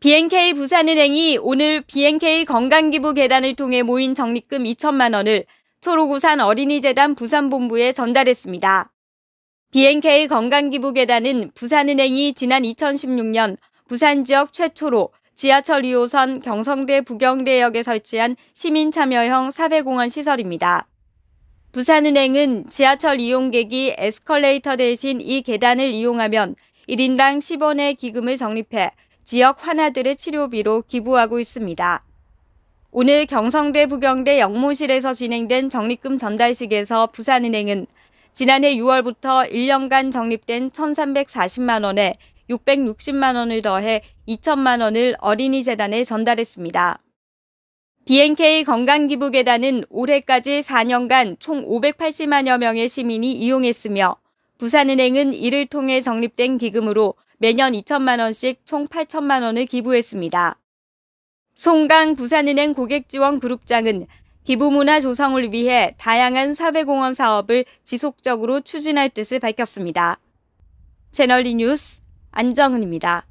BNK 부산은행이 오늘 BNK 건강기부 계단을 통해 모인 적립금 2천만 원을 초록우산 어린이재단 부산본부에 전달했습니다. BNK 건강기부 계단은 부산은행이 지난 2016년 부산 지역 최초로 지하철 2호선 경성대 부경대역에 설치한 시민참여형 사회공헌 시설입니다. 부산은행은 지하철 이용객이 에스컬레이터 대신 이 계단을 이용하면 1인당 10원의 기금을 적립해 지역 환아들의 치료비로 기부하고 있습니다. 오늘 경성대 부경대 영무실에서 진행된 적립금 전달식에서 부산은행은 지난해 6월부터 1년간 적립된 1,340만 원에 660만 원을 더해 2천만 원을 어린이 재단에 전달했습니다. BNK 건강기부계단은 올해까지 4년간 총 580만여 명의 시민이 이용했으며 부산은행은 이를 통해 적립된 기금으로 매년 2천만 원씩 총 8천만 원을 기부했습니다. 송강 부산은행 고객지원 그룹장은 기부 문화 조성을 위해 다양한 사회공헌 사업을 지속적으로 추진할 뜻을 밝혔습니다. 채널리 뉴스 안정은입니다.